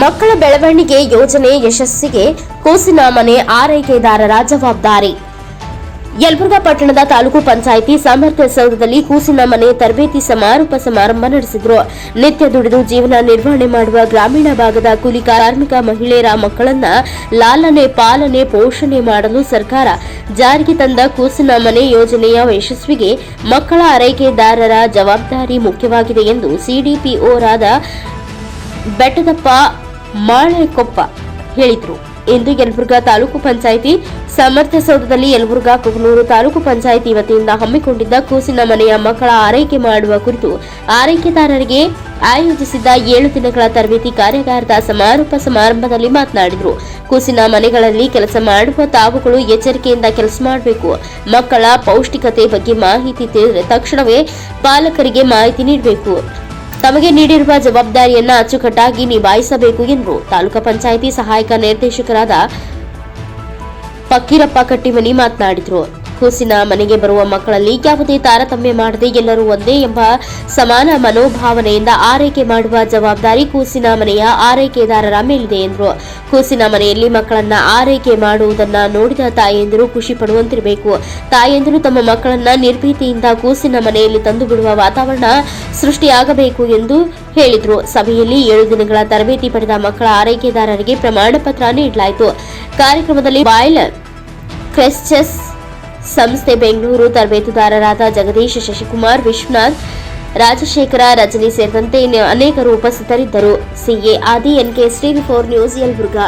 ಮಕ್ಕಳ ಬೆಳವಣಿಗೆ ಯೋಜನೆ ಯಶಸ್ಸಿಗೆ ಕೂಸಿನ ಮನೆ ಆರೈಕೆದಾರರ ಜವಾಬ್ದಾರಿ. ಯಲಬುರ್ಗಾ ಪಟ್ಟಣದ ತಾಲೂಕು ಪಂಚಾಯಿತಿ ಸಾಮರ್ಥ್ಯ ಸೌಧದಲ್ಲಿ ಕೂಸಿನ ಮನೆ ತರಬೇತಿ ಸಮಾರೋಪ ಸಮಾರಂಭ ನಡೆಸಿದರು. ನಿತ್ಯ ದುಡಿದು ಜೀವನ ನಿರ್ವಹಣೆ ಮಾಡುವ ಗ್ರಾಮೀಣ ಭಾಗದ ಕೂಲಿ ಕಾರ್ಮಿಕ ಮಹಿಳೆಯರ ಮಕ್ಕಳನ್ನ ಲಾಲನೆ ಪಾಲನೆ ಪೋಷಣೆ ಮಾಡಲು ಸರ್ಕಾರ ಜಾರಿಗೆ ತಂದ ಕೂಸಿನ ಮನೆ ಯೋಜನೆಯ ಯಶಸ್ವಿಗೆ ಮಕ್ಕಳ ಆರೈಕೆದಾರರ ಜವಾಬ್ದಾರಿ ಮುಖ್ಯವಾಗಿದೆ ಎಂದು ಸಿಡಿಪಿಒರಾದ ಬೆಟ್ಟದಪ್ಪ ಮಾಳೆಕೊಪ್ಪ ಹೇಳಿದರು. ಇಂದು ಯಲಬುರ್ಗಾ ತಾಲೂಕು ಪಂಚಾಯಿತಿ ಸಮರ್ಥ ಸೌಧದಲ್ಲಿ ಯಲಬುರ್ಗಾ ಕುಗನೂರು ತಾಲೂಕು ಪಂಚಾಯಿತಿ ವತಿಯಿಂದ ಹಮ್ಮಿಕೊಂಡಿದ್ದ ಕೂಸಿನ ಮನೆಯ ಮಕ್ಕಳ ಆರೈಕೆ ಮಾಡುವ ಕುರಿತು ಆರೈಕೆದಾರರಿಗೆ ಆಯೋಜಿಸಿದ್ದ ಏಳು ದಿನಗಳ ತರಬೇತಿ ಕಾರ್ಯಾಗಾರದ ಸಮಾರೋಪ ಸಮಾರಂಭದಲ್ಲಿ ಮಾತನಾಡಿದರು. ಕೂಸಿನ ಮನೆಗಳಲ್ಲಿ ಕೆಲಸ ಮಾಡುವ ತಾವುಗಳು ಎಚ್ಚರಿಕೆಯಿಂದ ಕೆಲಸ ಮಾಡಬೇಕು. ಮಕ್ಕಳ ಪೌಷ್ಟಿಕತೆ ಬಗ್ಗೆ ಮಾಹಿತಿ ತಿಳಿದ ತಕ್ಷಣವೇ ಪಾಲಕರಿಗೆ ಮಾಹಿತಿ ನೀಡಬೇಕು. ತಮಗೆ ನೀಡಿರುವ ಜವಾಬ್ದಾರಿಯನ್ನ ಅಚ್ಚುಕಟ್ಟಾಗಿ ನಿಭಾಯಿಸಬೇಕು ಎಂದರು ತಾಲೂಕಾ ಪಂಚಾಯಿತಿ ಸಹಾಯಕ ನಿರ್ದೇಶಕರಾದ ಫಕ್ಕೀರಪ್ಪ ಕಟ್ಟಿಮನಿ ಮಾತನಾಡಿದರು. ಕೂಸಿನ ಮನೆಗೆ ಬರುವ ಮಕ್ಕಳಲ್ಲಿ ಯಾವುದೇ ತಾರತಮ್ಯ ಮಾಡದೆ ಎಲ್ಲರೂ ಒಂದೇ ಎಂಬ ಸಮಾನ ಮನೋಭಾವನೆಯಿಂದ ಆರೈಕೆ ಮಾಡುವ ಜವಾಬ್ದಾರಿ ಕೂಸಿನ ಮನೆಯ ಆರೈಕೆದಾರರ ಮೇಲಿದೆ ಎಂದರು. ಕೂಸಿನ ಮನೆಯಲ್ಲಿ ಮಕ್ಕಳನ್ನ ಆರೈಕೆ ಮಾಡುವುದನ್ನ ನೋಡಿದ ತಾಯಂದಿರು ಖುಷಿ ಪಡುವಂತಿರಬೇಕು. ತಾಯಂದಿರು ತಮ್ಮ ಮಕ್ಕಳನ್ನ ನಿರ್ಭೀತಿಯಿಂದ ಕೂಸಿನ ಮನೆಯಲ್ಲಿ ತಂದು ಬಿಡುವ ವಾತಾವರಣ ಸೃಷ್ಟಿಯಾಗಬೇಕು ಎಂದು ಹೇಳಿದರು. ಸಭೆಯಲ್ಲಿ ಏಳು ದಿನಗಳ ತರಬೇತಿ ಪಡೆದ ಮಕ್ಕಳ ಆರೈಕೆದಾರರಿಗೆ ಪ್ರಮಾಣ ಪತ್ರ ನೀಡಲಾಯಿತು. ಕಾರ್ಯಕ್ರಮದಲ್ಲಿ ಬಾಯ್ಲರ್ ಕ್ರೆಸ್ಚಸ್ ಸಂಸ್ಥೆ ಬೆಂಗಳೂರು ತರಬೇತುದಾರರಾದ ಜಗದೀಶ್ ಶಶಿಕುಮಾರ್, ವಿಶ್ವನಾಥ್, ರಾಜಶೇಖರ, ರಜನಿ ಸೇರಿದಂತೆ ಅನೇಕರು ಉಪಸ್ಥಿತರಿದ್ದರು. CA Adi NK stream four news Yelburga.